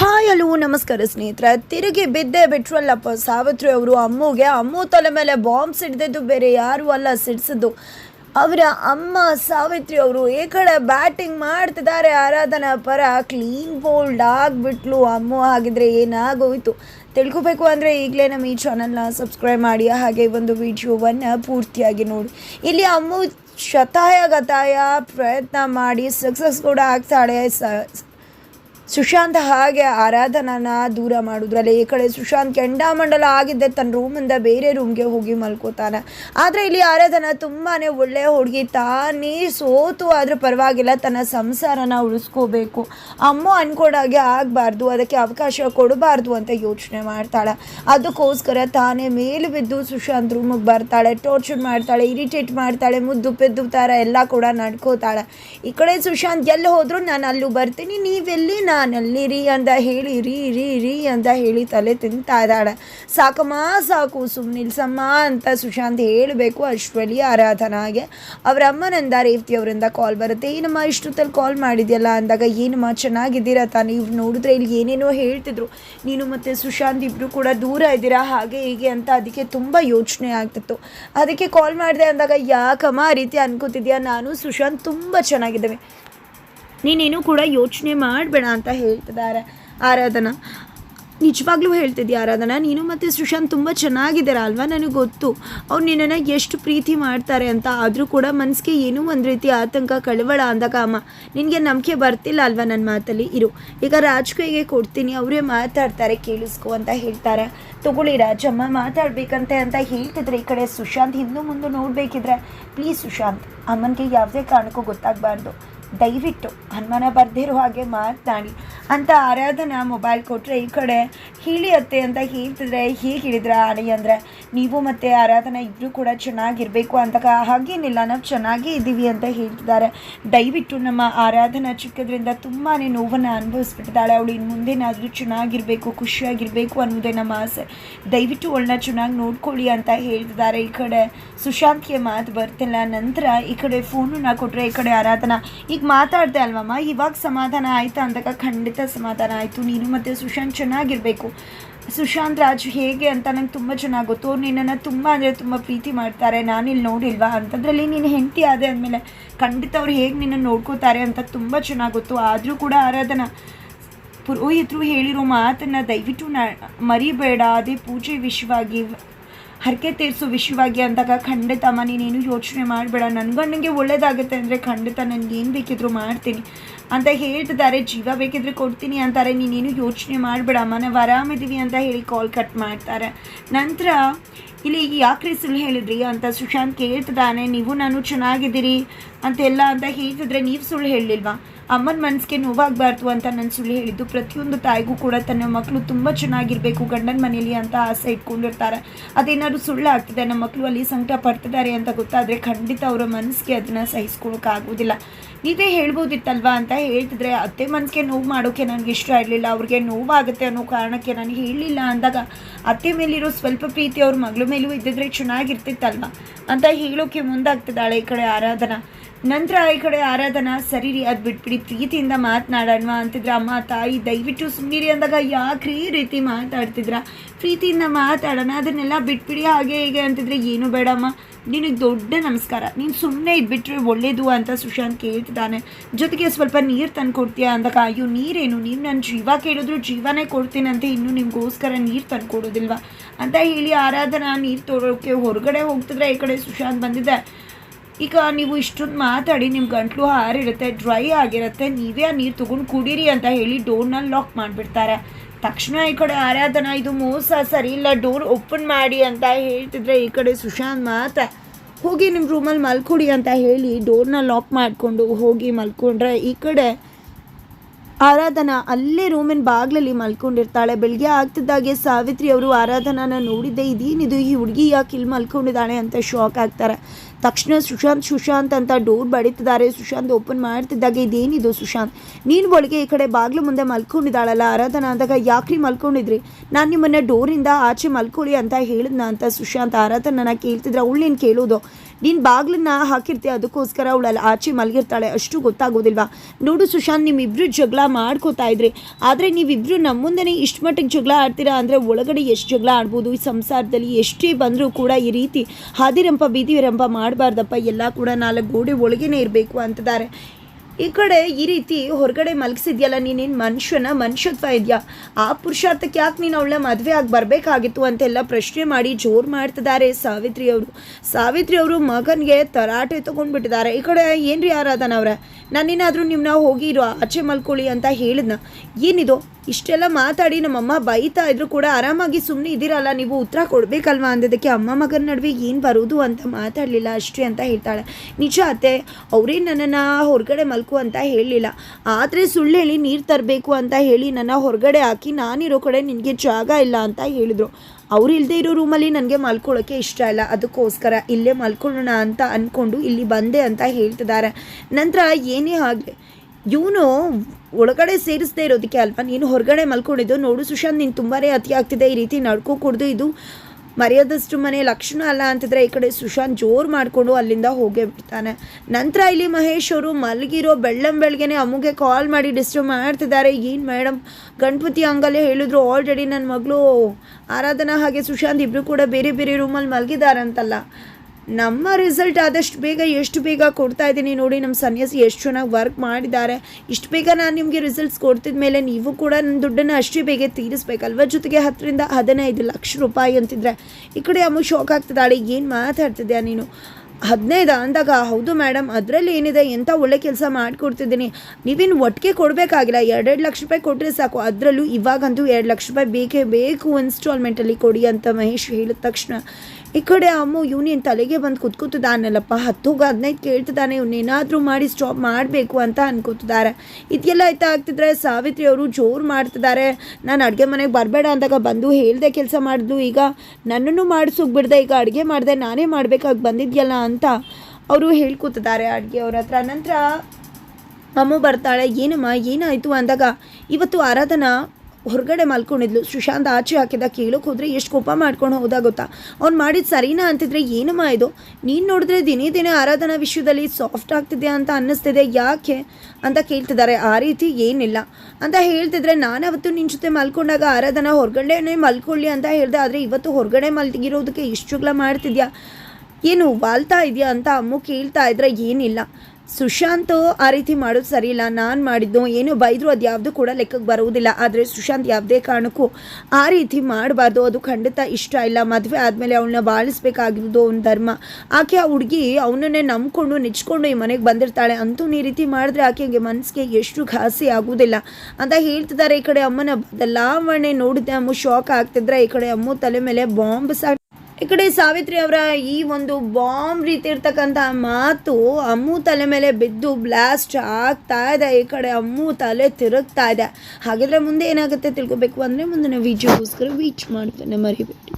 Hi hello ನಮಸ್ಕಾರ ಸ್ನೇಹಿತರೆ. ತಿರುಗಿ ಬಿದ್ದೆ ಬಿಟ್ರಲ್ಲಪ್ಪ ಸಾವಿತ್ರಿ ಅವರು ಅಮ್ಮುಗೆ. ಅಮ್ಮು ತಲೆ ಮೇಲೆ ಬಾಂಬ್ ಸಿಡ್ದಿದ್ದು ಬೇರೆ ಯಾರು ಅಲ್ಲ ಸಿಡ್ಸಿದ್ದು. ಅವರ ಅಮ್ಮ ಸಾವಿತ್ರಿ ಅವರು ಈ ಕಡೆ ಬ್ಯಾಟಿಂಗ್ ಮಾಡ್ತಿದ್ದಾರೆ. ಆರಾಧನಾ ಪರ ಕ್ಲೀನ್ ಬೋಲ್ಡ್ ಆಗಿಬಿಟ್ಲು ಅಮ್ಮ. ಹಾಗಿದ್ರೆ ಏನಾಗೋಯ್ತು? ತಿಳ್ಕೊಬೇಕು ಅಂದರೆ ಈಗಲೇ ನಮ್ಮ ಈ ಚಾನಲ್ನ ಸಬ್ಸ್ಕ್ರೈಬ್ ಮಾಡಿ. ಹಾಗೆ ಒಂದು ವಿಡಿಯೋವನ್ನು ಪೂರ್ತಿಯಾಗಿ ನೋಡಿ. ಇಲ್ಲಿ ಅಮ್ಮು ಶತಾಯ ಗತಾಯ ಪ್ರಯತ್ನ ಮಾಡಿ. ಸಕ್ಸಸ್ ಕೂಡ ಆಗ್ತಾಳೆ. ಸ ಸುಶಾಂತ್ ಹಾಗೆ ಆರಾಧನನ ದೂರ ಮಾಡೋದ್ರಲ್ಲಿ ಈ ಕಡೆ ಸುಶಾಂತ್ ಕೆಂಡಾಮಂಡಲ ಆಗಿದ್ದೆ. ತನ್ನ ರೂಮಿಂದ ಬೇರೆ ರೂಮ್ಗೆ ಹೋಗಿ ಮಲ್ಕೋತಾನೆ. ಆದರೆ ಇಲ್ಲಿ ಆರಾಧನ ತುಂಬಾ ಒಳ್ಳೆಯ ಹುಡುಗಿ. ತಾನೇ ಸೋತು ಆದರೂ ಪರವಾಗಿಲ್ಲ. ತನ್ನ ಸಂಸಾರನ ಉಳಿಸ್ಕೋಬೇಕು. ಅಮ್ಮ ಅನ್ಕೊಂಡಾಗೆ ಆಗಬಾರ್ದು. ಅದಕ್ಕೆ ಅವಕಾಶ ಕೊಡಬಾರ್ದು ಅಂತ ಯೋಚನೆ ಮಾಡ್ತಾಳೆ. ಅದಕ್ಕೋಸ್ಕರ ತಾನೇ ಮೇಲೆ ಬಿದ್ದು ಸುಶಾಂತ್ ರೂಮಿಗೆ ಬರ್ತಾಳೆ. ಟೋರ್ಚರ್ ಮಾಡ್ತಾಳೆ ಇರಿಟೇಟ್ ಮಾಡ್ತಾಳೆ, ಮುದ್ದು ಪೆದ್ದು ಥರ ಎಲ್ಲ ಕೂಡ ನಡ್ಕೋತಾಳೆ. ಈ ಕಡೆ ಸುಶಾಂತ್ ಎಲ್ಲಿ ಹೋದರೂ ನಾನು ಅಲ್ಲೂ ಬರ್ತೀನಿ. ನೀವೆಲ್ಲಿ ನಾನಲ್ಲಿ ರೀ ಅಂತ ಹೇಳಿ, ರೀ ರೀ ರೀ ಅಂತ ಹೇಳಿ ತಲೆ ತಿಂತಾ ಇದ್ದಾಳೆ ಸಾಕಮ್ಮ, ಸಾಕು ಸುಮ್ಮನೆ ನಿಲ್ಸಮ್ಮ ಅಂತ ಸುಶಾಂತ್ ಹೇಳಬೇಕು ಅಶ್ವಲಿ ಆರಾಧನಾಗೆ. ಅವರ ಅಮ್ಮನಿಂದ ರೇವತಿ ಅವರಿಂದ ಕಾಲ್ ಬರುತ್ತೆ. ಏನಮ್ಮ ಇಷ್ಟೊತ್ತಲ್ಲಿ ಕಾಲ್ ಮಾಡಿದ್ಯಲ್ಲ ಅಂದಾಗ, ಏನಮ್ಮ ಚೆನ್ನಾಗಿದ್ದೀರಾ ತಾನು? ಇವ್ರು ನೋಡಿದ್ರೆ ಇಲ್ಲಿ ಏನೇನೋ ಹೇಳ್ತಿದ್ರು. ನೀನು ಮತ್ತು ಸುಶಾಂತ್ ಇಬ್ಬರು ಕೂಡ ದೂರ ಇದ್ದೀರಾ? ಹಾಗೆ ಹೀಗೆ ಅಂತ ಅದಕ್ಕೆ ತುಂಬ ಯೋಚನೆ ಆಗ್ತಿತ್ತು. ಅದಕ್ಕೆ ಕಾಲ್ ಮಾಡಿದೆ ಅಂದಾಗ, ಯಾಕಮ್ಮ ಆ ರೀತಿ ಅನ್ಕೋತಿದ್ಯಾ? ನಾನು, ಸುಶಾಂತ್ ತುಂಬ ಚೆನ್ನಾಗಿದ್ದೇವೆ. ನೀನೇನು ಕೂಡ ಯೋಚನೆ ಮಾಡಬೇಡ ಅಂತ ಹೇಳ್ತಿದ್ದಾರೆ ಆರಾಧನಾ. ನಿಜವಾಗ್ಲೂ ಹೇಳ್ತಿದ್ದೆ ಆರಾಧನಾ? ನೀನು ಮತ್ತು ಸುಶಾಂತ್ ತುಂಬ ಚೆನ್ನಾಗಿದ್ದಾರೆ ಅಲ್ವಾ ನನಗೆ ಗೊತ್ತು. ಅವ್ರು ನಿನ್ನನ್ನು ಎಷ್ಟು ಪ್ರೀತಿ ಮಾಡ್ತಾರೆ ಅಂತ ಆದರೂ ಕೂಡ ಮನಸ್ಸಿಗೆ ಏನೂ ಒಂದು ರೀತಿ ಆತಂಕ ಕಳವಳ ಅಂದಾಗ ಅಮ್ಮ ನಿನಗೆ ನಂಬಿಕೆ ಬರ್ತಿಲ್ಲ ಅಲ್ವಾ ನನ್ನ ಮಾತಲ್ಲಿ? ಇರು. ಈಗ ರಾಜ್ಕೈಗೆ ಕೊಡ್ತೀನಿ, ಅವರೇ ಮಾತಾಡ್ತಾರೆ, ಕೇಳಿಸ್ಕೊ ಅಂತ ಹೇಳ್ತಾರೆ. ತಗೊಳ್ಳಿ ರಾಜಮ್ಮ, ಮಾತಾಡಬೇಕಂತೆ ಅಂತ ಹೇಳ್ತಿದ್ರೆ ಈ ಕಡೆ ಸುಶಾಂತ್ ಹಿಂದೂ ಮುಂದೆ ನೋಡಬೇಕಿದ್ರೆ, ಪ್ಲೀಸ್ ಸುಶಾಂತ್, ಅಮ್ಮನಿಗೆ ಯಾವುದೇ ಕಾರಣಕ್ಕೂ ಗೊತ್ತಾಗಬಾರ್ದು. ದಯವಿಟ್ಟು ಅನುಮಾನ ಬರ್ದಿರೋ ಹಾಗೆ ಮಾತನಾಡಿ ಅಂತ ಆರಾಧನಾ ಮೊಬೈಲ್ ಕೊಟ್ಟರೆ ಈ ಕಡೆ ಹೀಳಿ ಅತ್ತೆ ಅಂತ ಹೇಳ್ತಿದ್ರೆ, ಹೀಗೆ ಹೇಳಿದ್ರ ಅಣಿ ಅಂದರೆ, ನೀವು ಮತ್ತು ಆರಾಧನಾ ಇಬ್ಬರು ಕೂಡ ಚೆನ್ನಾಗಿರಬೇಕು ಅಂತ ಹಾಗೇನಿಲ್ಲ, ನಾವು ಚೆನ್ನಾಗೇ ಇದ್ದೀವಿ ಅಂತ ಹೇಳ್ತಿದ್ದಾರೆ. ದಯವಿಟ್ಟು ನಮ್ಮ ಆರಾಧನಾ ಚಿಕ್ಕದ್ರಿಂದ ತುಂಬಾ ನೋವನ್ನು ಅನುಭವಿಸ್ಬಿಟ್ಟಿದ್ದಾಳೆ. ಅವಳು ಇನ್ನು ಮುಂದೇನಾದರೂ ಚೆನ್ನಾಗಿರಬೇಕು, ಖುಷಿಯಾಗಿರಬೇಕು ಅನ್ನೋದೇ ನಮ್ಮ ಆಸೆ. ದಯವಿಟ್ಟು ಅವಳನ್ನ ಚೆನ್ನಾಗಿ ನೋಡ್ಕೊಳ್ಳಿ ಅಂತ ಹೇಳ್ತಿದ್ದಾರೆ. ಈ ಕಡೆ ಸುಶಾಂತ್ಗೆ ಮಾತು ಬರ್ತಿಲ್ಲ. ನಂತರ ಈ ಕಡೆ ಫೋನನ್ನು ಕೊಟ್ಟರೆ ಈ ಕಡೆ ಆರಾಧನಾ ಈಗ ಮಾತಾಡ್ದೆ ಅಲ್ವಮ್ಮ? ಇವಾಗ ಸಮಾಧಾನ ಆಯ್ತಾ ಅಂದಾಗ ಖಂಡಿತ ಸಮಾಧಾನ ಆಯಿತು. ನೀನು ಮತ್ತು ಸುಶಾಂತ್ ಚೆನ್ನಾಗಿರಬೇಕು. ಸುಶಾಂತ್ ರಾಜ್ ಹೇಗೆ ಅಂತ ನಂಗೆ ತುಂಬ ಚೆನ್ನಾಗಿ ಗೊತ್ತು. ಅವ್ರು ನಿನ್ನನ್ನು ತುಂಬ ಅಂದರೆ ತುಂಬ ಪ್ರೀತಿ ಮಾಡ್ತಾರೆ. ನಾನಿಲ್ಲಿ ನೋಡಿಲ್ವಾ? ಅಂಥದ್ರಲ್ಲಿ ನೀನು ಹೆಂಡತಿ ಆದೆ ಅಂದಮೇಲೆ ಖಂಡಿತ ಅವ್ರು ಹೇಗೆ ನಿನ್ನನ್ನು ನೋಡ್ಕೋತಾರೆ ಅಂತ ತುಂಬ ಚೆನ್ನಾಗಿ ಗೊತ್ತು. ಆದರೂ ಕೂಡ ಆರಾಧನಾ, ಪುರೋಹಿತರು ಹೇಳಿರೋ ಮಾತನ್ನು ದಯವಿಟ್ಟು ನ, ಮರಿಬೇಡ. ಅದೇ ಪೂಜೆ ವಿಷಯವಾಗಿ ಹರಕೆ ತೀರಿಸು ವಿಷಯವಾಗಿ ಅಂದಾಗ ಖಂಡಿತ ಅಮ್ಮ, ನೀನೇನು ಯೋಚನೆ ಮಾಡಬೇಡ. ನನ್ನ ಗಂಡನಿಗೆ ಒಳ್ಳೇದಾಗುತ್ತೆ ಅಂದರೆ ಖಂಡಿತ ನನಗೆ ಏನು ಬೇಕಿದ್ರು ಮಾಡ್ತೀನಿ. ಅಂತ ಹೇಳ್ತಿದ್ದಾರೆ. ಜೀವ ಬೇಕಿದ್ರೆ ಕೊಡ್ತೀನಿ ಅಂತಾರೆ. ನೀನೇನು ಯೋಚನೆ ಮಾಡಬೇಡ ಅಮ್ಮನ ನಾವು ಆರಾಮಿದ್ದೀವಿ ಅಂತ ಹೇಳಿ ಕಾಲ್ ಕಟ್ ಮಾಡ್ತಾರೆ. ನಂತರ ಇಲ್ಲಿ ಯಾಕೆ ಹೇಳಿದ್ರಿ ಅಂತ ಸುಶಾಂತ್ ಕೇಳ್ತಿದ್ದಾನೆ. ನೀವು ನಾನು ಚೆನ್ನಾಗಿದ್ದೀರಿ ಅಂತೆಲ್ಲ ಅಂತ ಹೇಳ್ತಿದ್ರೆ ನೀವು ಸುಳ್ಳು ಹೇಳಲಿಲ್ವಾ ಅಮ್ಮನ ಮನಸ್ಸಿಗೆ ನೋವಾಗಬಾರ್ದು ಅಂತ ನಾನು ಸುಳ್ಳು ಹೇಳಿದ್ದು. ಪ್ರತಿಯೊಂದು ತಾಯಿಗೂ ಕೂಡ ತನ್ನ ಮಕ್ಕಳು ತುಂಬ ಚೆನ್ನಾಗಿರಬೇಕು, ಗಂಡನ ಮನೆಯಲ್ಲಿ ಅಂತ ಆಸೆ ಇಟ್ಕೊಂಡಿರ್ತಾರೆ. ಅದೇನಾದ್ರು ಸುಳ್ಳು ಆಗ್ತಿದೆ ನಮ್ಮ ಮಕ್ಕಳು ಅಲ್ಲಿ ಸಂಕಟ ಪಡ್ತಿದ್ದಾರೆ ಅಂತ ಗೊತ್ತಾದರೆ ಖಂಡಿತ ಅವರ ಮನಸ್ಸಿಗೆ ಅದನ್ನು ಸಹಿಸ್ಕೊಳ್ಳೋಕ್ಕಾಗೋದಿಲ್ಲ ನೀವೇ ಹೇಳ್ಬೋದಿತ್ತಲ್ವಾ ಅಂತ ಹೇಳ್ತಿದ್ರೆ, ಅತ್ತೆ ಮನಸ್ಸಿಗೆ ನೋವು ಮಾಡೋಕ್ಕೆ ನನಗೆ ಇಷ್ಟ ಇರಲಿಲ್ಲ, ಅವ್ರಿಗೆ ನೋವಾಗುತ್ತೆ ಅನ್ನೋ ಕಾರಣಕ್ಕೆ ನಾನು ಹೇಳಲಿಲ್ಲ ಅಂದಾಗ ಅತ್ತೆ ಮೇಲಿರೋ ಸ್ವಲ್ಪ ಪ್ರೀತಿ ಅವ್ರ ಮಗಳ ಮೇಲೂ ಇದ್ದಿದ್ರೆ ಚೆನ್ನಾಗಿರ್ತಿತ್ತಲ್ವ? ಅಂತ ಹೇಳೋಕ್ಕೆ ಮುಂದಾಗ್ತಿದ್ದಾಳೆ ಈ ಕಡೆ ಆರಾಧನಾ. ನಂತರ ಈ ಕಡೆ ಆರಾಧನಾ ಸರಿ ರೀ ಅದು ಬಿಟ್ಬಿಡಿ, ಪ್ರೀತಿಯಿಂದ ಮಾತನಾಡೋಣ ಅಂತಿದ್ರ ಅಮ್ಮ, ತಾಯಿ, ದಯವಿಟ್ಟು ಸುಮ್ಮನಿರಿ ಅಂದಾಗ ಯಾಕ್ರಿ ಈ ರೀತಿ ಮಾತಾಡ್ತಿದ್ರ? ಪ್ರೀತಿಯಿಂದ ಮಾತಾಡೋಣ, ಅದನ್ನೆಲ್ಲ ಬಿಟ್ಬಿಡಿ, ಹಾಗೆ ಹೀಗೆ ಅಂತಿದ್ರೆ ಏನು ಬೇಡಮ್ಮ. ನಿನಗೆ ದೊಡ್ಡ ನಮಸ್ಕಾರ. ನೀನು ಸುಮ್ಮನೆ ಇದ್ಬಿಟ್ರೆ ಒಳ್ಳೇದು ಅಂತ ಸುಶಾಂತ್ ಕೇಳ್ತಿದ್ದಾನೆ. ಜೊತೆಗೆ ಸ್ವಲ್ಪ ನೀರು ತಂದು ಕೊಡ್ತೀಯಾ ಅಂದಾಗ, ಅಯ್ಯೋ, ನೀರೇನು? ನೀವು ನನ್ನ ಜೀವ ಕೇಳಿದ್ರು ಜೀವನೇ ಕೊಡ್ತೀನಂತೆ, ಇನ್ನೂ ನಿಮಗೋಸ್ಕರ ನೀರು ತಂದು ಕೊಡೋದಿಲ್ವಾ ಅಂತ ಹೇಳಿ ಆರಾಧನಾ ನೀರು ತೊಡೋಕ್ಕೆ ಹೊರಗಡೆ ಹೋಗ್ತಿದ್ರೆ ಈ ಕಡೆ ಸುಶಾಂತ್ ಬಂದಿದ್ದೆ ಈಗ ನೀವು ಇಷ್ಟೊಂದು ಮಾತಾಡಿ ನಿಮ್ಮ ಗಂಟ್ಲು ಹಾರಿರುತ್ತೆ, ಡ್ರೈ ಆಗಿರುತ್ತೆ, ನೀವೇ ಆ ನೀರು ತೊಗೊಂಡು ಕುಡೀರಿ ಅಂತ ಹೇಳಿ ಡೋರ್ನ ಲಾಕ್ ಮಾಡಿಬಿಡ್ತಾರೆ. ತಕ್ಷಣ ಈ ಕಡೆ ಆರಾಧನಾ, ಇದು ಮೋಸ, ಸರಿ ಇಲ್ಲ, ಡೋರ್ ಓಪನ್ ಮಾಡಿ ಅಂತ ಹೇಳ್ತಿದ್ರೆ ಈ ಕಡೆ ಸುಶಾಂತ್ ಮಾತ್ರ, ಹೋಗಿ ನಿಮ್ಮ ರೂಮಲ್ಲಿ ಮಲ್ಕೊಡಿ ಅಂತ ಹೇಳಿ ಡೋರ್ನ ಲಾಕ್ ಮಾಡಿಕೊಂಡು ಹೋಗಿ ಮಲ್ಕೊಂಡ್ರೆ ಈ ಕಡೆ ಆರಾಧನಾ ಅಲ್ಲೇ ರೂಮಿನ ಬಾಗ್ಲಲ್ಲಿ ಮಲ್ಕೊಂಡಿರ್ತಾಳೆ. ಬೆಳಗ್ಗೆ ಆಗ್ತಿದ್ದಾಗೆ ಸಾವಿತ್ರಿ ಅವರು ಆರಾಧನಾನ ನೋಡಿದ್ದೆ, ಇದೇನಿದು ಈ ಹುಡುಗಿ ಯಾಕೆ ಇಲ್ಲಿ ಮಲ್ಕೊಂಡಿದ್ದಾಳೆ ಅಂತ ಶಾಕ್ ಆಗ್ತಾರೆ. ತಕ್ಷಣ ಸುಶಾಂತ್ ಸುಶಾಂತ್ ಅಂತ ಡೋರ್ ಬಡಿತಿದ್ದಾರೆ. ಸುಶಾಂತ್ ಓಪನ್ ಮಾಡ್ತಿದ್ದಾಗ ಇದೇನಿದು ಸುಶಾಂತ್? ನೀನು ಒಳಗೆ ಈ ಕಡೆ ಬಾಗಿಲು ಮುಂದೆ ಮಲ್ಕೊಂಡಿದ್ದಾಳಲ್ಲ ಆರಾಧನಾ ಅಂದಾಗ ಯಾಕ್ರಿ ಮಲ್ಕೊಂಡಿದ್ರಿ? ನಾನು ನಿಮ್ಮನ್ನ ಡೋರಿಂದ ಆಚೆ ಮಲ್ಕೊಳ್ಳಿ ಅಂತ ಹೇಳಿದ್ನ ಅಂತ ಸುಶಾಂತ್ ಆರಾಧನನ ಕೇಳ್ತಿದ್ರೆ. ಅವಳು ನೀನು ಕೇಳೋದು. ನೀನು ಬಾಗಿಲನ್ನ ಹಾಕಿರ್ತೀಯ ಅದಕ್ಕೋಸ್ಕರ ಅವಳಲ್ಲಿ ಆಚೆ ಮಲಗಿರ್ತಾಳೆ. ಅಷ್ಟು ಗೊತ್ತಾಗೋದಿಲ್ವಾ? ನೋಡು ಸುಶಾಂತ್, ನಿಮ್ಮಿಬ್ರು ಜಗಳ ಮಾಡ್ಕೋತಾ ಇದ್ರಿ. ಆದರೆ ನೀವಿಬ್ರು ನಮ್ಮ ಮುಂದೆನೇ ಇಷ್ಟು ಮಟ್ಟಿಗೆ ಜಗಳ ಆಡ್ತೀರಾ? ಅಂದರೆ ಒಳಗಡೆ ಎಷ್ಟು ಜಗಳ ಆಡ್ಬೋದು? ಈ ಸಂಸಾರದಲ್ಲಿ ಎಷ್ಟೇ ಬಂದರೂ ಕೂಡ ಈ ರೀತಿ ಹಾದಿರಂಪ, ಬೀದಿರಂಪ ಮಾಡಬಾರ್ದಪ್ಪ, ಎಲ್ಲ ಕೂಡ ನಾಲ್ಕು ಗೋಡೆ ಒಳಗೇನೆ ಇರಬೇಕು ಅಂತಿದ್ದಾರೆ ಈ ಕಡೆ ಈ ರೀತಿ ಹೊರಗಡೆ ಮಲಗಿಸಿದ್ಯಲ್ಲ, ನೀನೇನು ಮನುಷ್ಯನ ಮನುಷ್ಯತ್ವ ಇದೆಯಾ? ಆ ಪುರುಷಾರ್ಥಕ್ಕೆ ಯಾಕೆ ನೀನು ಅವಳ ಮದುವೆ ಆಗಿ ಬರಬೇಕಾಗಿತ್ತು ಅಂತೆಲ್ಲ ಪ್ರಶ್ನೆ ಮಾಡಿ ಜೋರು ಮಾಡ್ತಿದ್ದಾರೆ ಸಾವಿತ್ರಿ ಅವರು. ಸಾವಿತ್ರಿ ಅವರು ಮಗನಿಗೆ ತರಾಟೆ ತೊಗೊಂಡ್ಬಿಟ್ಟಿದ್ದಾರೆ ಈ ಕಡೆ ಏನು ರೀ ಯಾರಾದನವ್ರೆ ನಾನೇನಾದರೂ ನಿಮ್ಮನ್ನ ಹೋಗಿ ಆಚೆ ಮಲ್ಕೊಳ್ಳಿ ಅಂತ ಹೇಳಿದ್ನ. ಏನಿದು? ಇಷ್ಟೆಲ್ಲ ಮಾತಾಡಿ ನಮ್ಮಮ್ಮ ಬೈತಾ ಇದ್ರು ಕೂಡ ಆರಾಮಾಗಿ ಸುಮ್ಮನೆ ಇದ್ದೀರಲ್ಲ, ನೀವು ಉತ್ತರ ಕೊಡಬೇಕಲ್ವಾ ಅಂದಿದ್ದಕ್ಕೆ ಅಮ್ಮ ಮಗನ ನಡುವೆ ಏನು ಬರೋದು ಅಂತ ಮಾತಾಡಲಿಲ್ಲ ಅಷ್ಟೇ ಅಂತ ಹೇಳ್ತಾಳೆ. ನಿಜ ಅತ್ತೆ, ಅವರೇ ನನ್ನನ್ನು ಹೊರಗಡೆ ಮಲ್ಕು ಅಂತ ಹೇಳಲಿಲ್ಲ. ಆದರೆ ಸುಳ್ಳು ಹೇಳಿ ನೀರು ತರಬೇಕು ಅಂತ ಹೇಳಿ ನನ್ನ ಹೊರಗಡೆ ಹಾಕಿ ನಾನಿರೋ ಕಡೆ ನಿನಗೆ ಜಾಗ ಇಲ್ಲ ಅಂತ ಹೇಳಿದರು. ಅವ್ರು ಇಲ್ಲದೆ ಇರೋ ರೂಮಲ್ಲಿ ನನಗೆ ಮಲ್ಕೊಳ್ಳೋಕ್ಕೆ ಇಷ್ಟ ಇಲ್ಲ. ಅದಕ್ಕೋಸ್ಕರ ಇಲ್ಲೇ ಮಲ್ಕೊಳ್ಳೋಣ ಅಂತ ಅಂದ್ಕೊಂಡು ಇಲ್ಲಿ ಬಂದೆ ಅಂತ ಹೇಳ್ತಿದ್ದಾರೆ. ನಂತರ ಏನೇ ಆಗಲಿ ಇವನು ಒಳಗಡೆ ಸೇರಿಸದೇ ಇರೋದಕ್ಕೆ ಅಲ್ವಾ? ನೀನು ಹೊರಗಡೆ ಮಲ್ಕೊಂಡಿದ್ದು. ನೋಡು ಸುಶಾಂತ್, ನೀನು ತುಂಬಾ ಅತಿ ಆಗ್ತಿದೆ ಈ ರೀತಿ ನಡ್ಕೋ ಕುಡ್ದು. ಇದು ಮರ್ಯಾದಷ್ಟು ಮನೆ ಲಕ್ಷಣ ಅಲ್ಲ ಅಂತಿದ್ರೆ ಈ ಕಡೆ ಸುಶಾಂತ್ ಜೋರು ಮಾಡಿಕೊಂಡು ಅಲ್ಲಿಂದ ಹೋಗೇ ಬಿಡ್ತಾನೆ. ನಂತರ ಇಲ್ಲಿ ಮಹೇಶ್ ಅವರು ಮಲಗಿರೋ ಬೆಳ್ಳಂ ಬೆಳಗ್ಗೆನೆ ಅಮ್ಮಗೆ ಕಾಲ್ ಮಾಡಿ ಡಿಸ್ಟರ್ಬ್ ಮಾಡ್ತಿದ್ದಾರೆ. ಏನು ಮೇಡಮ್ ಗಣಪತಿ ಅಂಗಲ್ಲೇ ಹೇಳಿದ್ರು. ಆಲ್ರೆಡಿ ನನ್ನ ಮಗಳು ಆರಾಧನಾ ಹಾಗೆ ಸುಶಾಂತ್ ಇಬ್ಬರು ಕೂಡ ಬೇರೆ ಬೇರೆ ರೂಮಲ್ಲಿ ಮಲಗಿದಾರಂತಲ್ಲ. ನಮ್ಮ ರಿಸಲ್ಟ್ ಆದಷ್ಟು ಬೇಗ, ಎಷ್ಟು ಬೇಗ ಕೊಡ್ತಾ ಇದ್ದೀನಿ ನೋಡಿ ನಮ್ಮ ಸನ್ಯಾಸಿ ಎಷ್ಟು ಚೆನ್ನಾಗಿ ವರ್ಕ್ ಮಾಡಿದ್ದಾರೆ. ಇಷ್ಟು ಬೇಗ ನಾನು ನಿಮಗೆ ರಿಸಲ್ಟ್ಸ್ ಕೊಡ್ತಿದ್ದ ಮೇಲೆ ನೀವು ಕೂಡ ನನ್ನ ದುಡ್ಡನ್ನು ಅಷ್ಟೇ ಬೇಗ ತೀರಿಸ್ಬೇಕಲ್ವ? ಜೊತೆಗೆ ಹತ್ತರಿಂದ ಹದಿನೈದು ಲಕ್ಷ ರೂಪಾಯಿ ಅಂತಿದ್ರೆ ಈ ಕಡೆ ಅಮ್ಮ ಶಾಕ್ ಆಗ್ತದಾಳೆ ಏನು ಮಾತಾಡ್ತಿದ್ಯಾ ನೀನು? ಹದಿನೈದು ಅಂದಾಗ, ಹೌದು ಮೇಡಮ್ ಅದರಲ್ಲಿ ಏನಿದೆ? ಎಂಥ ಒಳ್ಳೆ ಕೆಲಸ ಮಾಡಿಕೊಡ್ತಿದ್ದೀನಿ. ನೀವೇನು ಒಟ್ಟಿಗೆ ಕೊಡಬೇಕಾಗಿಲ್ಲ. ಎರಡೆರಡು ಲಕ್ಷ ರೂಪಾಯಿ ಕೊಟ್ಟರೆ ಸಾಕು. ಅದರಲ್ಲೂ ಇವಾಗಂತೂ ಎರಡು ಲಕ್ಷ ರೂಪಾಯಿ ಬೇಕೇ ಬೇಕು ಇನ್ಸ್ಟಾಲ್ಮೆಂಟಲ್ಲಿ ಕೊಡಿ ಅಂತ ಮಹೇಶ್ ಹೇಳಿದ ತಕ್ಷಣ. ಈ ಕಡೆ ಅಮ್ಮ ಇವನೇನು ತಲೆಗೆ ಬಂದು ಕುತ್ಕೋತಿದ್ದಾನಲ್ಲಪ್ಪ. ಹತ್ತೋಗ ಹದಿನೈದು ಕೇಳ್ತಿದ್ದಾನೆ. ಇವನೇನಾದರೂ ಮಾಡಿ ಸ್ಟಾಪ್ ಮಾಡಬೇಕು ಅಂತ ಅನ್ಕೋತಿದ್ದಾರೆ. ಇದೆಲ್ಲ ಆಯ್ತಾ ಆಗ್ತಿದ್ರೆ? ಸಾವಿತ್ರಿ ಅವರು ಜೋರು ಮಾಡ್ತಿದ್ದಾರೆ. ನಾನು ಅಡುಗೆ ಮನೆಗೆ ಬರಬೇಡ ಅಂದಾಗ ಬಂದು ಹೇಳ್ದೆ ಕೆಲಸ ಮಾಡಿದ್ಲು. ಈಗ ನನ್ನನ್ನು ಮಾಡಿಸೋಗ್ಬಿಡ್ದೆ ಈಗ ಅಡುಗೆ ಮಾಡಿದೆ ನಾನೇ ಮಾಡಬೇಕಾಗಿ ಬಂದಿದ್ಯಲ್ಲ ಅಂತ ಅವರು ಹೇಳ್ಕೊತಿದ್ದಾರೆ ಅಡುಗೆ ಅವ್ರ ಹತ್ರ. ನಂತರ ಅಮ್ಮ ಬರ್ತಾಳೆ, ಏನಮ್ಮ, ಏನಾಯಿತು? ಅಂದಾಗ ಇವತ್ತು ಆರಾಧನಾ ಹೊರಗಡೆ ಮಲ್ಕೊಂಡಿದ್ಲು. ಸುಶಾಂತ್ ಆಚೆ ಹಾಕಿದ ಕೇಳೋಕೆ ಹೋದರೆ ಎಷ್ಟು ಕೋಪ ಮಾಡ್ಕೊಂಡು ಹೋದ ಗೊತ್ತಾ? ಅವ್ನು ಮಾಡಿದ ಸರಿನಾ ಅಂತಿದ್ರೆ ಏನಮ್ಮ ಇದು? ನೀನು ನೋಡಿದ್ರೆ ದಿನೇ ದಿನೇ ಆರಾಧನಾ ವಿಷಯದಲ್ಲಿ ಸಾಫ್ಟ್ ಆಗ್ತಿದೆ ಅಂತ ಅನ್ನಿಸ್ತಿದೆ. ಯಾಕೆ ಅಂತ ಕೇಳ್ತಿದ್ದಾರೆ. ಆ ರೀತಿ ಏನಿಲ್ಲ ಅಂತ ಹೇಳ್ತಿದ್ರೆ ನಾನು ಅವತ್ತು ನಿನ್ನ ಜೊತೆ ಮಲ್ಕೊಂಡಾಗ ಆರಾಧನಾ ಹೊರಗಡೆನೇ ಮಲ್ಕೊಳ್ಳಿ ಅಂತ ಹೇಳಿದೆ. ಆದರೆ ಇವತ್ತು ಹೊರಗಡೆ ಮಲ್ಗಿರೋದಕ್ಕೆ ಇಷ್ಟು ಜುಗ್ಲ ಮಾಡ್ತಿದ್ಯಾ? ಏನು ವಾಲ್ತಾ ಇದೆಯಾ ಅಂತ ಅಮ್ಮು ಕೇಳ್ತಾ ಇದ್ರೆ ಏನಿಲ್ಲ. ಸುಶಾಂತ್ ಆ ರೀತಿ ಮಾಡೋದು ಸರಿ ಇಲ್ಲ ನಾನು ಮಾಡಿದ್ದು ಏನು ಬೈದ್ರು ಅದು ಯಾವುದು ಕೂಡ ಲೆಕ್ಕಕ್ಕೆ ಬರುವುದಿಲ್ಲ. ಆದರೆ ಸುಶಾಂತ್ ಯಾವುದೇ ಕಾರಣಕ್ಕೂ ಆ ರೀತಿ ಮಾಡಬಾರ್ದು. ಅದು ಖಂಡಿತ ಇಷ್ಟ ಇಲ್ಲ. ಮದುವೆ ಆದಮೇಲೆ ಅವಳನ್ನ ಬಾಳಿಸ್ಬೇಕಾಗಿರೋದು ಅವ್ನ ಧರ್ಮ. ಆಕೆ ಆ ಹುಡುಗಿ ಅವನನ್ನೇ ನಂಬ್ಕೊಂಡು ನೆಚ್ಕೊಂಡು ಈ ಮನೆಗೆ ಬಂದಿರ್ತಾಳೆ ಅಂತೂ ಈ ರೀತಿ ಮಾಡಿದ್ರೆ ಆಕೆಗೆ ಮನಸ್ಸಿಗೆ ಎಷ್ಟು ಘಾಸಿ ಆಗೋದಿಲ್ಲ ಅಂತ ಹೇಳ್ತಿದ್ದಾರೆ ಈ ಕಡೆ ಅಮ್ಮನ ಬದಲಾವಣೆ ನೋಡಿದ್ದೆ ಅಮ್ಮ. ಶಾಕ್ ಆಗ್ತಿದ್ರೆ ಈ ಕಡೆ ಅಮ್ಮ ತಲೆ ಮೇಲೆ ಬಾಂಬ್ ಸಾ ಈ ಕಡೆ ಸಾವಿತ್ರಿ ಅವರ ಈ ಒಂದು ಬಾಂಬ್ ರೀತಿ ಇರ್ತಕ್ಕಂಥ ಮಾತು ಅಮ್ಮು ತಲೆ ಮೇಲೆ ಬಿದ್ದು ಬ್ಲಾಸ್ಟ್ ಆಗ್ತಾ ಇದೆ. ಈ ಕಡೆ ಅಮ್ಮು ತಲೆ ತಿರುಗ್ತಾ ಇದೆ. ಹಾಗಿದ್ರೆ ಮುಂದೆ ಏನಾಗುತ್ತೆ ತಿಳ್ಕೊಬೇಕು ಅಂದರೆ ಮುಂದಿನ ವಿಡಿಯೋಗೋಸ್ಕರ ವೀಚ್ ಮಾಡ್ತೇನೆ. ಮರಿಬೇಡಿ.